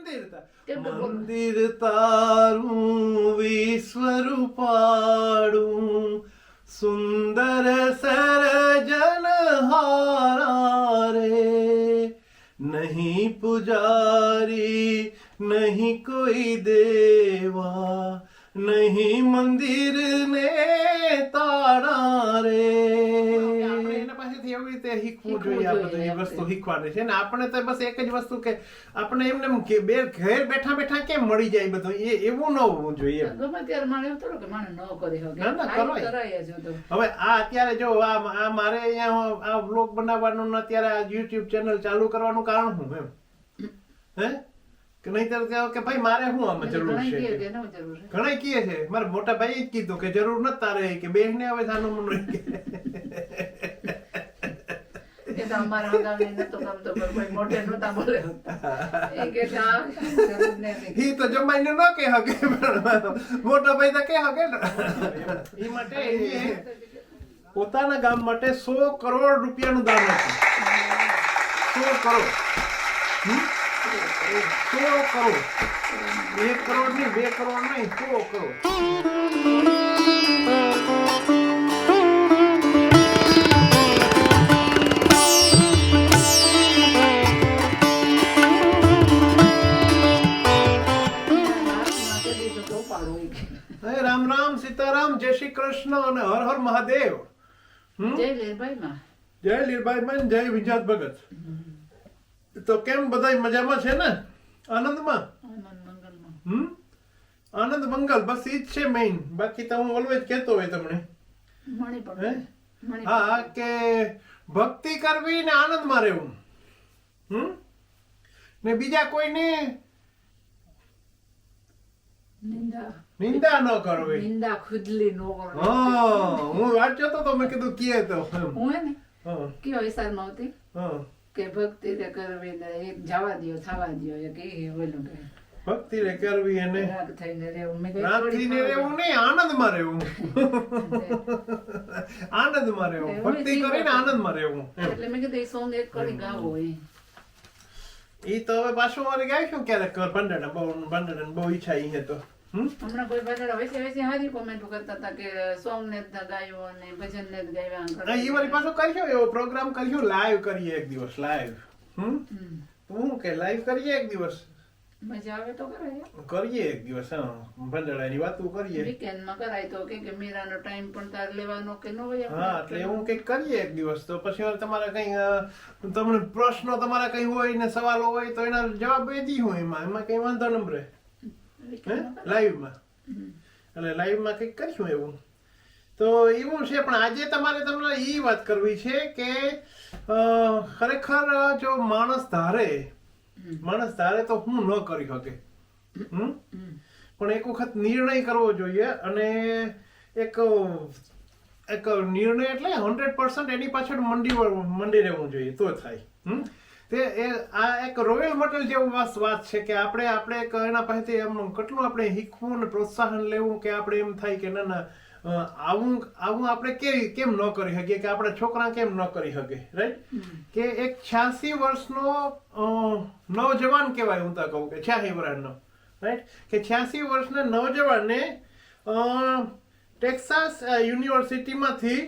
મંદિર તારું વિશ્વરૂપાડું સુંદર સરજન હારા રે નહીં પુજારી નહીં કોઈ દેવા નહીં મંદિર ને તાળા રે એવી રીતે શીખવું જોઈએ આ બધી વસ્તુ શીખવાની છે? ને આપણે તો બસ એક જ વસ્તુ કે આપણે એમને કે બે ઘેર બેઠા બેઠા કેમ મળી જાય બધું? એ એવું ન હોવું જોઈએ ગમે ત્યારે માણે એવું કે માણે ન કરી શકે. ના, ના, કરાય. હવે આ અત્યારે જો આ આ મારે અહીંયા આ બ્લોગ બનાવવાનું ને અત્યારે આ યુટ્યુબ ચેનલ ચાલુ કરવાનું કારણ શું એમ? હે? કે નહીંતર કહો કે ભાઈ મારે શું આમાં જરૂર છે ઘણા કે? કે એનો જરૂર છે? મારા મોટા ભાઈએ જ કીધું કે જરૂર નથી તારે કે બેન હવે સાનું મન કે. એ તો અમારા હગાને નહોતું ગમતું પણ કોઈ મોઢે નહોતા બોલે. એ કે આ. ઈ તો જમાઈને ન કે હકે મોટા ભાઈ તો કે હકે ને માટે પોતાના ગામ માટે સો કરોડ રૂપિયાનું દાન હતું સો કરોડ? સો કરોડ. એક કરોડ નહીં બે કરોડ નહીં સો કરોડ. કૃષ્ણ અને હર હર મહાદેવ. જય લીરભાઈમાં. જય જય વિજાત ભગત. તો કેમ બધા મજામાં છે ને? આનંદમાં? હમ? આનંદ મંગલ બસ ઈ જ છે મેઇન બાકી તો હું ઓલવેજ કહેતો હોય તમને. હે? કે ભક્તિ કરવી ને આનંદમાં રહેવું. હમ? ને બીજા કોઈને? નિંદા. નિંદા ન કરવી નિંદા ખુદલી નો કરો. હા હું વાંચ્યો તો તો મેં કીધું કીએ તો. હું ને કયો હતી હા કે ભક્તિ રે કરવી ને એક જવા દ્યો થવા દ્યો એક એ ઓલું કે ભક્તિ રે કરવી અને રાગ થઈને રહેવું મેં રાત થોડી થઈને રહેવું નહીં આનંદમાં રહેવું આનંદમાં રહેવું ભક્તિ કરીને. આનંદમાં રહેવું. એટલે મેં કીધું એ સોંગ એક કરી ગાવો એ ઈ તો હવે પાછું મારે ગાઈશું ક્યારેક બંડણ બહુ બંડણ બહુ ઈચ્છા ઈ તો? હમણાં કોઈ બનેલા વૈસે વૈસે હારી કોમેન્ટ કરતા હતા કે સોંગ ને જ ગાયો અને ભજન ને જ ગાયા પાછું કરશું એવો પ્રોગ્રામ કરશું લાઈવ કરીએ એક દિવસ લાઈવ હમ? તું હું કે લાઈવ કરીએ એક દિવસ? મજા આવે તો કરાય કરીએ એક દિવસ હા. ભંડાણાની વાતો કરીએ. વીકેન્ડમાં કરાય તો કે કે મીરાનો ટાઈમ પણ તાર લેવાનો કે ન હોય હા એટલે એવું કંઈક કરીએ એક દિવસ. તો પછી તમારે કઈ તમને પ્રશ્નો તમારા કઈ હોય ને સવાલો હોય તો એના જવાબ એ દી હોય એમાં. એમાં કઈ વાંધો ન રહે. લાઈવમાં એટલે લાઈવમાં કંઈક કરીશું એવું? તો એવું છે પણ આજે તમારે તમને એ વાત કરવી છે કે ખરેખર જો માણસ ધારે માણસ ધારે તો હું ન કરી શકે? હમ? પણ એક વખત નિર્ણય કરવો જોઈએ અને એક એક નિર્ણય એટલે હંડ્રેડ પર્સન્ટ એની પાછળ મંડી મંડી રહેવું જોઈએ તો થાય. હમ? તે એ આ એક રોયલ મોડેલ જેવું વાત વાત છે કે આપણે આપણે એક એના પાસેથી એમ કેટલું આપણે શીખવું અને પ્રોત્સાહન લેવું કે આપણે એમ થાય કે ના ના આવું આવું આપણે કે કેમ ન કરી શકીએ કે આપણા છોકરા કેમ ન કરી શકે રાઈટ કે એક છ્યાસી વર્ષનો નવજવાન કહેવાય હું તો કહું કે છ્યાસી વર્ષનો રાઈટ કે છ્યાસી વર્ષના નવજવાનને ટેક્સાસ યુનિવર્સિટીમાંથી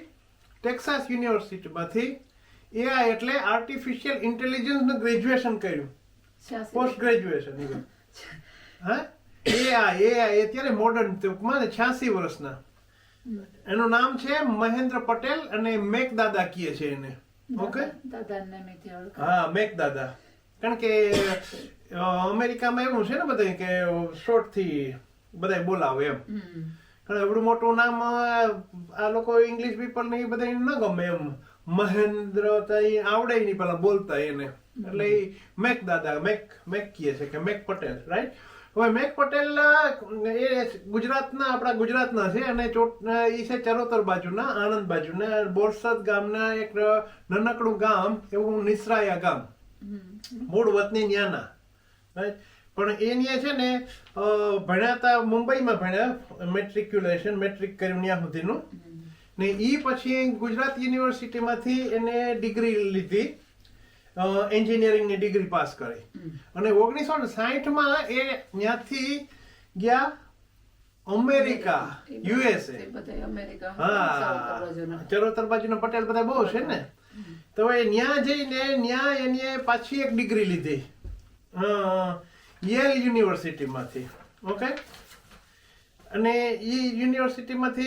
ટેક્સાસ યુનિવર્સિટીમાંથી એઆઈ એટલે આર્ટિફિશિયલ ઇન્ટેલિજન્સનું ગ્રેજ્યુએશન કર્યું. પોસ્ટ ગ્રેજ્યુએશન હા? એઆઈ એઆઈ અત્યારે મોડર્ન ટૂંકમાં ને છ્યાસી વર્ષના. એનું નામ છે મહેન્દ્ર પટેલ અને મેક દાદા કીએ છે એને. ઓકે. હા મેક દાદા. કારણ કે અમેરિકામાં એવું છે ને બધા કે શોર્ટથી બધા બોલાવે એમ. કારણ એવડું મોટું નામ આ લોકો ઇંગ્લિશ પીપલ ને એ બધા ન ગમે એમ. મહેન્દ્ર તો આવડે નહીં પેલા બોલતા એને. એટલે ઈ મેક દાદા મેક મેક કહે છે કે મેક પટેલ રાઈટ હવે મેક પટેલ એ ગુજરાતના આપણા ગુજરાતના છે અને ચોટ એ છે ચરોતર બાજુના આણંદ બાજુના બોરસદ ગામના એક નાનકડું ગામ એવું નિસરાયા ગામ. મૂળ વતની ન્યાના રાઈટ પણ એ ન્યા છે ને ભણ્યા તા મુંબઈમાં ભણ્યા મેટ્રિક્યુલેશન મેટ્રિક કર્યું ત્યાં સુધીનું. ને એ પછી ગુજરાત યુનિવર્સિટીમાંથી એને ડિગ્રી લીધી એન્જિનિયરિંગની ડિગ્રી પાસ કરી. અને ઓગણીસો ને સાહીઠમાં એ ત્યાંથી ગયા અમેરિકા યુએસએ. હા. ચરોતર બાજુનો પટેલ બધા બહુ છે ને. તો એ ન્યા જઈને ન્યા એને પાછી એક ડિગ્રી લીધી. યેલ યુનિવર્સિટીમાંથી. ઓકે? અને એ યુનિવર્સિટીમાંથી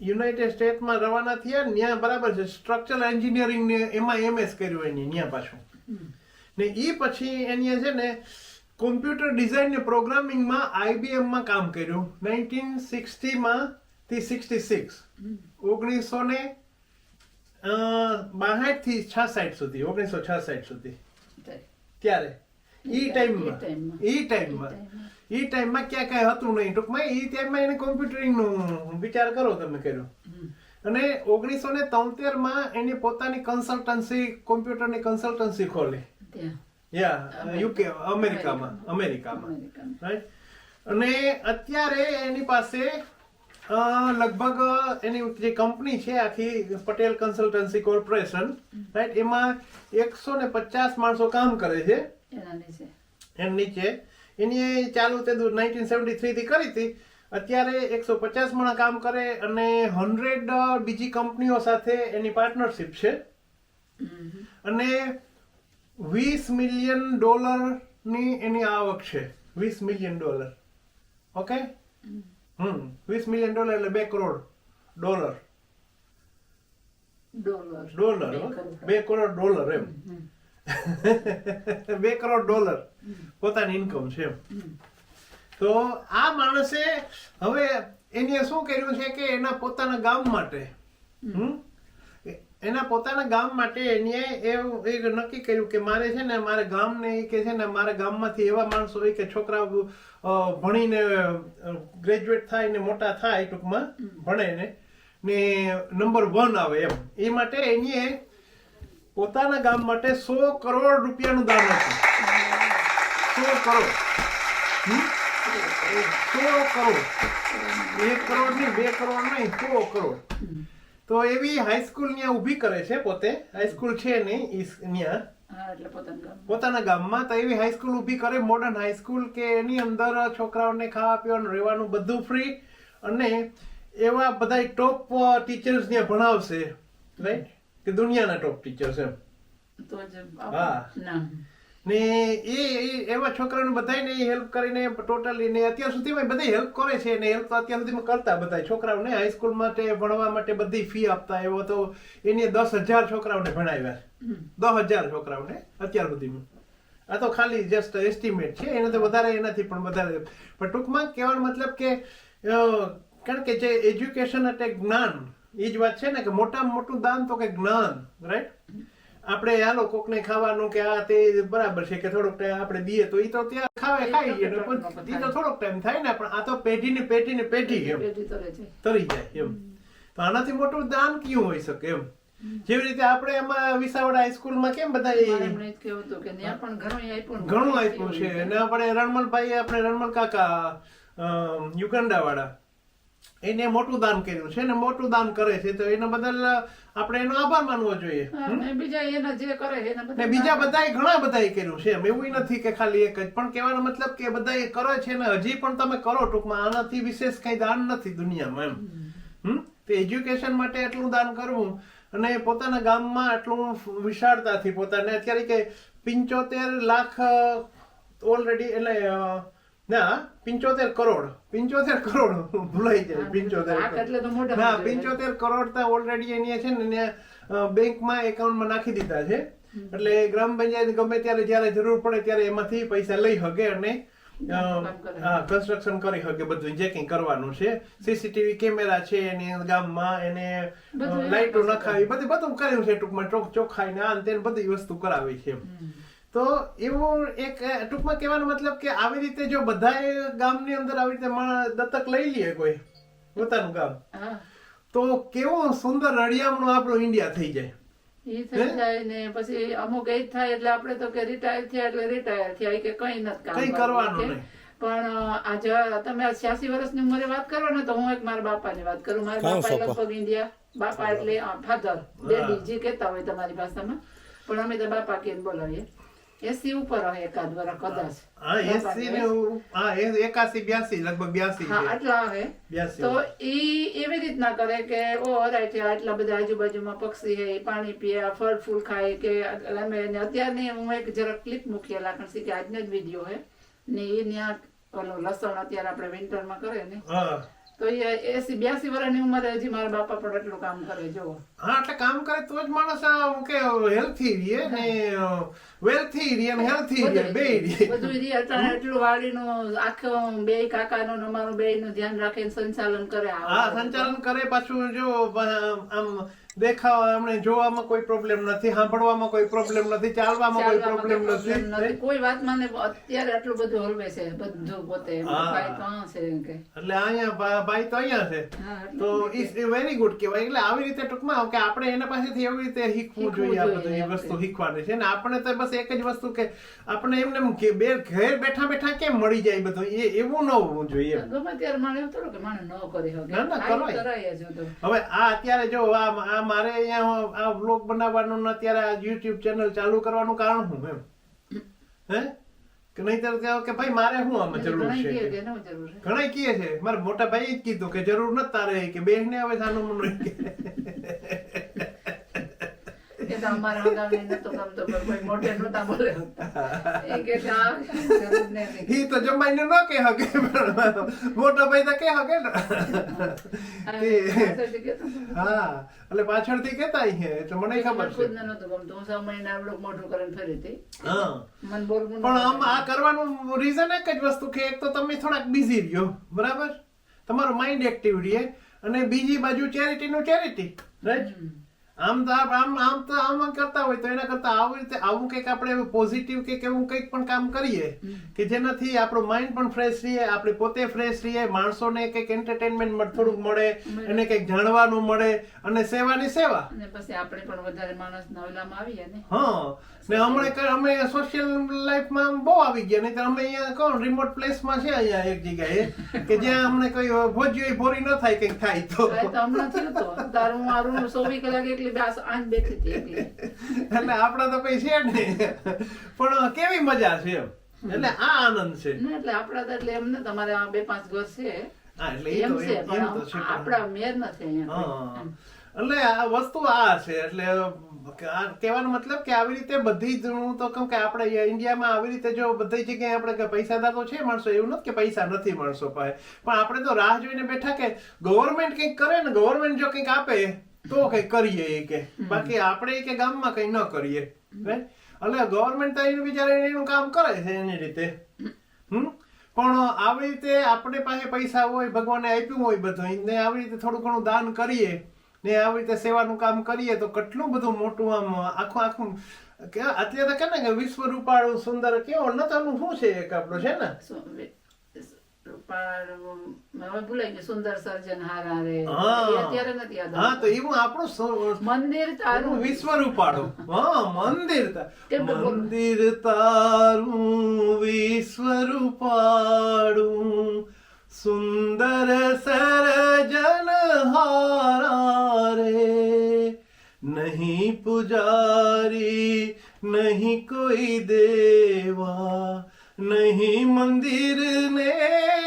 યુનાઇટેડ સ્ટેટમાં રવાના થયા ત્યાં બરાબર છે. સ્ટ્રક્ચરલ એન્જિનિયરિંગ ને એમાં એમએસ કર્યું એની ત્યાં પાછું. ને એ પછી એને છે ને કોમ્પ્યુટર ડિઝાઇન ને પ્રોગ્રામિંગમાં આઈબીએમમાં કામ કર્યું. નાઇન્ટીન સિક્સટીમાં થી સિક્સટી સિક્સ. ઓગણીસો ને બાસઠથી છાસઠ સુધી ઓગણીસો છાસઠ સુધી. ત્યારે. ઈ ઈ ટાઈમમાં. ઈ ટાઈમમાં. ઈ ટાઈમમાં ક્યાં કાંઈ હતું નહીં. ટૂંકમાં એ ટાઈમમાં એને કોમ્પ્યુટરિંગનું વિચાર કરો તમે કર્યો. અને ઓગણીસો ને તોતેરમાં એની પોતાની કન્સલ્ટન્સી કોમ્પ્યુટરની કન્સલ્ટન્સી ખોલી. યા યુકે અમેરિકામાં અમેરિકામાં. અમેરિકામાં. રાઈટ અને અત્યારે એની પાસે લગભગ એની જે કંપની છે આખી પટેલ કન્સલ્ટન્સી કોર્પોરેશન રાઈટ એમાં એકસો ને પચાસ માણસો કામ કરે છે. એની નીચે. એની ચાલુ તે નાઇન્ટીન સેવન્ટી થ્રીથી કરી હતી. અત્યારે એકસો પચાસ મણા કામ કરે અને હંડ્રેડ બીજી કંપનીઓ સાથે એની પાર્ટનરશિપ છે. અને વીસ મિલિયન ડોલરની એની આવક છે. વીસ મિલિયન ડોલર. ઓકે? હમ. વીસ મિલિયન ડોલર એટલે બે કરોડ ડોલર. ડોલર. ડોલર બે કરોડ. ડોલર એમ. બે કરોડ ડોલર. પોતાની ઇન્કમ છે તો આ માણસે હવે એને શું કર્યું છે કે એના પોતાના ગામ માટે? એના પોતાના ગામ માટે એને એવું એ નક્કી કર્યું કે મારે છે ને મારે ગામને એ કે છે ને મારા ગામમાંથી એવા માણસો હોય કે છોકરાઓ ભણીને ગ્રેજ્યુએટ થાય ને મોટા થાય ટૂંકમાં ભણે ને ને નંબર વન આવે એમ. એ માટે એને પોતાના ગામ માટે સો કરોડ રૂપિયાનું દાન આપ્યું. સો કરોડ? સો કરોડ. એક કરોડ નહીં બે કરોડ નહીં સો કરોડ. તો એવી હાઈસ્કૂલ ન્યા ઊભી કરે છે પોતે. હાઈસ્કૂલ છે નહીં એટલે પોતાનું ગામ પોતાના ગામમાં તો એવી હાઈસ્કૂલ ઊભી કરે. મોડર્ન હાઈસ્કૂલ કે એની અંદર છોકરાઓને ખાવા પીવાનું રહેવાનું બધું ફ્રી અને એવા બધા ટોપ ટીચર્સ ત્યાં ભણાવશે. રાઈટ કે દુનિયાના ટોપ ટીચર છે હા. ને. એ એ એવા છોકરાઓને બધાને હેલ્પ કરીને ટોટલી ને અત્યાર સુધીમાં બધા હેલ્પ કરે છે ને હેલ્પ તો અત્યાર સુધીમાં કરતા બધા છોકરાઓને હાઈસ્કૂલ માટે ભણવા માટે બધી ફી આપતા. એવો તો એને દસ હજાર છોકરાઓને ભણાવ્યા. દસ હજાર છોકરાઓને અત્યાર સુધીમાં. આ તો ખાલી જસ્ટ એસ્ટિમેટ છે. એને તો વધારે એનાથી પણ વધારે. પણ ટૂંકમાં કહેવાનો મતલબ કે કારણ કે જે એજ્યુકેશન એટલે જ્ઞાન એ જ વાત છે ને કે મોટામાં મોટું દાન તો કે જ્ઞાન રાઈટ આપણે હાલો કોકને ખાવાનું કે આ તે બરાબર છે કે થોડોક ટાઈમ આપણે દઈએ તો એ તો ત્યાં ખાવે ખાઈ એ તો થોડોક ટાઈમ થાય ને પણ આ તો પેઢી ને પેઢી ને પેઢી એમ તરી જાય એમ. તો આનાથી મોટું દાન કયું હોઈ શકે એમ? જેવી રીતે આપણે એમાં વિસાવડા હાઈસ્કૂલમાં કેમ બધા પણ ઘણું આપ્યું છે. અને આપણે રણમલભાઈ આપણે રણમલ કાકા યુગાન્ડા વાળા એને મોટું દાન કર્યું છે ને મોટું દાન કરે છે તો એના બદલ આપણે એનો આભાર માનવો જોઈએ. બીજા એના જે કરે એના બીજા બધાએ ઘણા બધાએ કર્યું છે એમ. એવું નથી કે ખાલી એક જ પણ કહેવાનો મતલબ કે બધાએ કરે છે ને હજી પણ તમે કરો ટૂંકમાં. આનાથી વિશેષ કઈ દાન નથી દુનિયામાં એમ. હમ. તો એજ્યુકેશન માટે એટલું દાન કરવું અને પોતાના ગામમાં આટલું વિશાળતાથી પોતાને અત્યારે કે પિંચોતેર લાખ ઓલરેડી એટલે ના પિંચોતેર કરોડ. પિંચોતેર કરોડ ભૂલાઈ જાય પિંચોતેર ના પિંચોતેર કરોડ. તો ઓલરેડી એની છે ને બેંકમાં એકાઉન્ટમાં નાખી દીધા છે. એટલે ગ્રામ પંચાયત ગમે ત્યારે જ્યારે જરૂર પડે ત્યારે એમાંથી પૈસા લઈ શકે અને કન્સ્ટ્રક્શન કરી. શકે બધું જે કંઈ કરવાનું છે. સીસીટીવી કેમેરા છે એની ગામમાં એને વસ્તુ નખાવી બધું બધું કર્યું છે ટૂંકમાં ચોક ચોખ્ખાઈ ને આ તેને બધી વસ્તુ કરાવી છે. તો એવું એક ટૂંકમાં કહેવાનો મતલબ કે આવી રીતે જો બધાએ ગામની અંદર આવી રીતે દત્તક લઈ લઈએ કોઈ પોતાનું ગામ હા. તો કેવું સુંદર રળિયામણું આપણું ઇન્ડિયા થઈ જાય. ઈ થઈ જાય ને પછી અમુક એજ થાય એટલે આપણે તો કે રિટાયર થયા એટલે રિટાયર થયા કે કઈ નથી કામ કંઈ કરવાનું. પણ આ જ તમે આ 86 વર્ષની ઉંમરે વાત કરો ને તો હું એક મારા બાપાની વાત કરું. મારા બાપા લગભગ ઇન્ડિયા બાપા એટલે ફાધર ડેડી જે કહેતા હોય તમારી ભાષામાં. પણ અમે તો બાપા કેમ બોલાવીએ? એસી ઉપર હોય એકાદ વાર કદાચ. હા એસી ને હા એ- એકાસી બ્યાસી લગભગ બ્યાસી હા આટલા આવે. તો ઈ એવી રીતના કરે કે ઓ રાઈટ આટલા બધા આજુબાજુમાં પક્ષી હે પાણી પીએ ફળ ફૂલ ખાય કે અમે એને અત્યારની હું એક જરાક ક્લિપ મૂકી લાખણ કે આજનો જ વીડિયો હે ને એ ત્યાં ઓલું લસણ અત્યારે આપણે વિન્ટરમાં કરે ને. હા. તો એ એસી બ્યાસી વર્ષની ઉંમરે હજી મારા બાપા પણ એટલું કામ કરે જો હા એટલે કામ કરે તો જ માણસ આમ કે હેલ્થી રહીએ ને વેલ્થી રહીએ ને હેલ્થી રહીએ બે બધું રહીએ. અત્યારે એટલું વાડીનું આખો બે કાકાનું અમારું બે નું ધ્યાન રાખીને સંચાલન કરે હા સંચાલન કરે પાછું જો આમ દેખાવા એમણે જોવામાં કોઈ પ્રોબ્લેમ નથી સાંભળવામાં કોઈ પ્રોબ્લેમ નથી ચાલવામાં કોઈ પ્રોબ્લેમ નથી. કોઈ વાતમાં ને અત્યારે આટલું બધું હલવે છે બધું પોતે. ભાઈ તો છે કે. એટલે અહીંયા ભાઈ તો અહીંયા છે. તો ઇઝ વેરી ગુડ કહેવાય. એટલે આવી રીતે ટૂંકમાં કે આપણે એના પાસેથી એવી રીતે શીખવું જોઈએ આ બધી વસ્તુ શીખવાની છે. ને આપણે તો બસ એક જ વસ્તુ કે આપણે એમને કે બે ઘેર બેઠા બેઠા કેમ મળી જાય બધું? એ એવું ન હોવું જોઈએ ગમે ત્યારે માણે થોડું કે માણે ન કરી ના, ના, કરાય. હતું. હવે આ અત્યારે જો આ આ મારે અહીંયા આ બ્લોગ બનાવવાનું અત્યારે આ યુટ્યુબ ચેનલ ચાલુ કરવાનું કારણ હું એમ. હે? કે નહીંતર કહો કે ભાઈ મારે શું આમાં જરૂર છે ઘણા કહે છે. મારા મોટા ભાઈએ જ કીધું કે જરૂર નથી તારે કે બેન ને હવે સાનું મનું કે. એ તો અમારા હગાને નહોતું ગમતું પણ કોઈ મોઢે નહોતા બોલે. એ કે. ઈ તો જમાઈને ન કે હકે પણ મોટા ભાઈ તો કે હકે ને. હા એટલે પાછળથી કેતા છે એટલે મને ખબર મને છે ખુદને નહોતું ગમતું. હું છ મહિના આવડું મોઢું કરીને ફરી હતી. હા. મને બોલવું પણ આમ આ કરવાનું રીઝન એક જ વસ્તુ કે એક તો તમે થોડાક બિઝી રહ્યો બરાબર? તમારું માઇન્ડ એક્ટિવ રહે. અને બીજી બાજુ ચેરિટી નું ચેરિટી રાઈટ આમ તો આમ આમ તો આમ કરતા હોય તો એના કરતા આવી રીતે આવું કંઈક આપણે પોઝિટિવ કે એવું કંઈક પણ કામ કરીએ કે જેનાથી આપણું માઇન્ડ પણ ફ્રેશ રહીએ આપણે પોતે ફ્રેશ રહીએ માણસોને કંઈક એન્ટરટેનમેન્ટ થોડુંક મળે એને કંઈક જાણવાનું મળે અને સેવાની સેવા. અને પછી આપણે પણ વધારે માણસના નવલામાં આવીએ ને. હા. ને હમણાં અમે સોશિયલ લાઈફમાં બહુ આવી ગયા નહીં અમે અહીંયા કોણ? રિમોટ પ્લેસમાં છે અહીંયા એક જગ્યાએ કે જ્યાં અમને કઈ ભોજ્યો ભોરી ન થાય કંઈક થાય તો. આ થયું તો. તાર મારું ચોવીસ કલાક એકલી આંખ બેઠી હતી એટલે આપણા તો કઈ છે નહીં. પણ કેવી મજા છે એમ. એટલે આ આનંદ છે. એટલે આપડા તો એટલે એમ ને તમારે આ બે પાંચ ઘર છે. એટલે એમ છે પણ એમ છે આમ પણ- આપડા મેર નથી અહીંયા. એટલે આ વસ્તુ આ છે એટલે આ કહેવાનો મતલબ કે આવી રીતે બધી જ હું તો કહું કે આપણે ઇન્ડિયામાં આવી રીતે જો બધી જગ્યાએ આપણે કે પૈસાદાર તો છે માણસો એવું નથી કે પૈસા નથી માણસો પાસે. પણ આપણે તો રાહ જોઈને બેઠા કે ગવર્મેન્ટ કંઈક કરે ને ગવર્મેન્ટ જો કંઈક આપે તો કંઈક કરીએ એ કે. બાકી આપણે કે ગામમાં કંઈ ન કરીએ? એટલે ગવર્મેન્ટ તો એનું બિચારા એનું કામ કરે છે એની રીતે. હમ? પણ આવી રીતે આપણે પાસે પૈસા હોય ભગવાને આપ્યું હોય બધું ને આવી રીતે થોડું ઘણું દાન કરીએ ને આવી રીતે સેવાનું કામ કરીએ તો કેટલું બધું મોટું આમ આખું આખું કે અત્યારે કે ને કે વિશ્વ રૂપાળું સુંદર કેવો નતાનું શું છે એક આપણો છે ને? મંદિર તારું. વિશ્વ રૂપાળું. હા મંદિર? મંદિર તારું વિશ્વ રૂપાળું. સુંદર સર્જન હારા રે નહીં પુજારી નહીં કોઈ દેવા નહીં મંદિર ને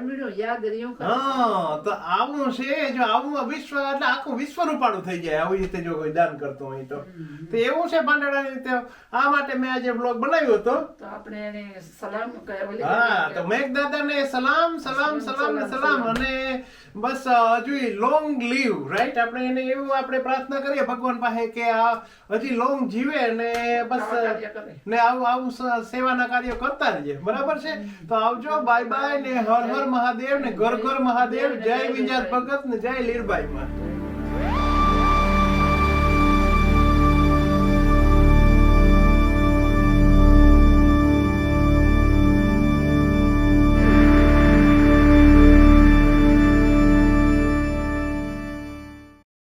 બસ યાદ રહ્યું હા તો આવું છે જો આવું વિશ્વ એટલે આખું વિશ્વ રૂપાળું થઈ જાય આવી રીતે જો કોઈ દાન કરતો હોય તો. તો એવું છે પાંડળાની રીતે. આ માટે મેં આજે બ્લોગ બનાવ્યો હતો. તો આપણે એને સલામ હા તો મેઘ દાદાને સલામ સલામ સલામ ને સલામ અને બસ હજુ લોંગ લીવ રાઈટ આપણે એને એવું આપણે પ્રાર્થના કરીએ ભગવાન પાસે કે આ હજી લોંગ જીવે ને બસ. ને આવું આવું સેવાના કાર્યો કરતા રહીએ. બરાબર છે? તો આવજો બાય બાય ને હર હર મહાદેવ ને ઘર ઘર મહાદેવ જય વિજાત ભગત ને જય લીરબાઈ માં